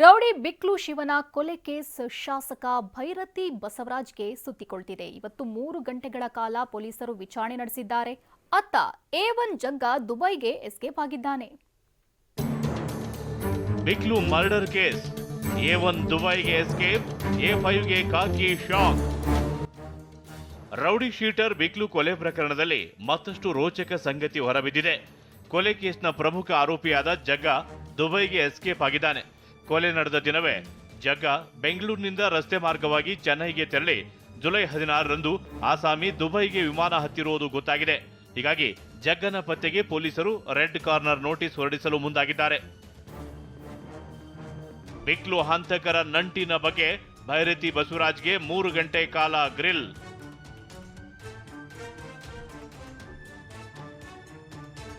Rowdy ಬಿಕ್ಲು ಶಿವನ ಕೊಲೆ case ಶಾಸಕ ಭೈರತಿ ಬಸವರಾಜ್ಗೆ ಸುತ್ತಿಕೊಳ್ತಿದೆ. ಇವತ್ತು ಮೂರು ಗಂಟೆಗಳ ಕಾಲ ಪೊಲೀಸರು ವಿಚಾರಣೆ ನಡೆಸಿದ್ದಾರೆ. ಅತ್ತ ಎ ಒನ್ ಜಗ್ಗ ದುಬೈಗೆ ಎಸ್ಕೇಪ್ ಆಗಿದ್ದಾನೆ. Biklu murder case. A one ದುಬೈಗೆ escape, A ಫೈವ್ಗೆ ಕಾಕಿ ಶಾಕ್. ರೌಡಿ ಶೀಟರ್ ಬಿಕ್ಲು ಕೊಲೆ ಪ್ರಕರಣದಲ್ಲಿ ಮತ್ತಷ್ಟು ರೋಚಕ ಸಂಗತಿ ಹೊರಬಿದ್ದಿದೆ. ಕೊಲೆ ಕೇಸ್ನ ಪ್ರಮುಖ ಆರೋಪಿಯಾದ ಜಗ್ಗ ದುಬೈಗೆ ಎಸ್ಕೇಪ್ ಆಗಿದ್ದಾನೆ. ಕೊಲೆ ನಡೆದ ದಿನವೇ ಜಗ್ಗ ಬೆಂಗಳೂರಿನಿಂದ ರಸ್ತೆ ಮಾರ್ಗವಾಗಿ ಚೆನ್ನೈಗೆ ತೆರಳಿ ಜುಲೈ ಹದಿನಾರರಂದು ಆಸಾಮಿ ದುಬೈಗೆ ವಿಮಾನ ಹತ್ತಿರುವುದು ಗೊತ್ತಾಗಿದೆ. ಹೀಗಾಗಿ ಜಗ್ಗನ ಪತ್ತೆಗೆ ಪೊಲೀಸರು ರೆಡ್ ಕಾರ್ನರ್ ನೋಟಿಸ್ ಹೊರಡಿಸಲು ಮುಂದಾಗಿದ್ದಾರೆ. ಬಿಕ್ಲು ಹಂತಕರ ನಂಟಿನ ಬಗ್ಗೆ ಭೈರತಿ ಬಸವರಾಜ್ಗೆ ಮೂರು ಗಂಟೆ ಕಾಲ ಗ್ರಿಲ್.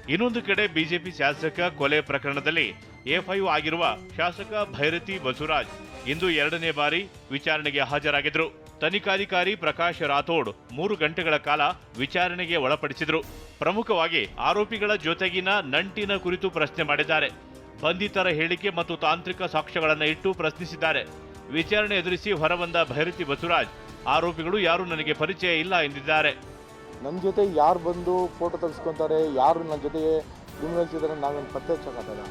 ಇನ್ನೊಂದು ಕಡೆ ಬಿಜೆಪಿ ಶಾಸಕ ಕೊಲೆ ಪ್ರಕರಣದಲ್ಲಿ ಎಫ್ಐಒ ಆಗಿರುವ ಶಾಸಕ ಭೈರತಿ ಬಸವರಾಜ್ ಇಂದು ಎರಡನೇ ಬಾರಿ ವಿಚಾರಣೆಗೆ ಹಾಜರಾಗಿದ್ರು ತನಿಖಾಧಿಕಾರಿ ಪ್ರಕಾಶ್ ರಾಥೋಡ್ ಮೂರು ಗಂಟೆಗಳ ಕಾಲ ವಿಚಾರಣೆಗೆ ಒಳಪಡಿಸಿದ್ರು. ಪ್ರಮುಖವಾಗಿ ಆರೋಪಿಗಳ ಜೊತೆಗಿನ ನಂಟಿನ ಕುರಿತು ಪ್ರಶ್ನೆ ಮಾಡಿದ್ದಾರೆ. ಬಂಧಿತರ ಹೇಳಿಕೆ ಮತ್ತು ತಾಂತ್ರಿಕ ಸಾಕ್ಷ್ಯಗಳನ್ನು ಇಟ್ಟು ಪ್ರಶ್ನಿಸಿದ್ದಾರೆ. ವಿಚಾರಣೆ ಎದುರಿಸಿ ಹೊರಬಂದ ಭೈರತಿ ಬಸವರಾಜ್, ಆರೋಪಿಗಳು ಯಾರೂ ನನಗೆ ಪರಿಚಯ ಇಲ್ಲ ಎಂದಿದ್ದಾರೆ. ನನ್ನ ಜೊತೆ ಯಾರು ಬಂದು ಫೋಟೋ ತೆಗೆಸ್ಕೊತಾರೆ ಯಾರು ನನ್ನ ಜೊತೆ ಕ್ರಿಮಿನಲ್ಸ್ ಇದ್ದಾರೆ ನನ್ನ ಪತ್ತೆ ಹಚ್ಚಕ್ಕಾಗಲ್ಲ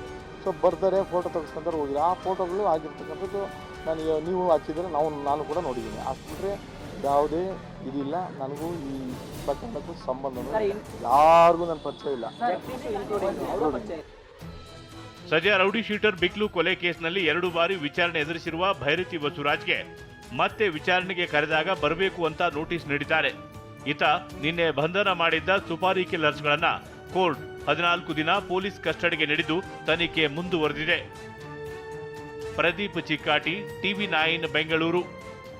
ಸೊ ಬರ್ತಾರೆ ಫೋಟೋ ತೆಗೆಸ್ಕೊತಾರೆ ಹೋಗಿದ್ರೆ. ಆ ಫೋಟೋಗಳು ಆಗಿರ್ತಕ್ಕಂಥದ್ದು ನನಗೆ ನೀವು ಹಚ್ಚಿದ್ರೆ ನಾವು ನಾನು ಕೂಡ ನೋಡಿದ್ದೀನಿ. ಅಷ್ಟ್ರೆ ಯಾವುದೇ ಇದಿಲ್ಲ. ನನಗೂ ಈ ಪ್ರಕರಣಕ್ಕೂ ಸಂಬಂಧ ಯಾರಿಗೂ ನನ್ನ ಪರಿಚಯ ಇಲ್ಲ. ಸದ್ಯ ರೌಡಿ ಶೀಟರ್ ಬಿಕ್ಲು ಕೊಲೆ ಕೇಸ್ನಲ್ಲಿ ಎರಡು ಬಾರಿ ವಿಚಾರಣೆ ಎದುರಿಸಿರುವ ಭೈರತಿ ಬಸವರಾಜ್ಗೆ ಮತ್ತೆ ವಿಚಾರಣೆಗೆ ಕರೆದಾಗ ಬರಬೇಕು ಅಂತ ನೋಟಿಸ್ ನೀಡಿದ್ದಾರೆ. ಈತ ನಿನ್ನೆ ಬಂಧನ ಮಾಡಿದ್ದ ಸುಪಾರಿ ಕಿಲ್ಲರ್ಸ್ಗಳನ್ನ ಕೋರ್ಟ್ ಹದಿನಾಲ್ಕು ದಿನ ಪೊಲೀಸ್ ಕಸ್ಟಡಿಗೆ ನೀಡಿದ್ದು ತನಿಖೆ ಮುಂದುವರೆದಿದೆ. Pradeep Chikkati, TV nine Bengaluru.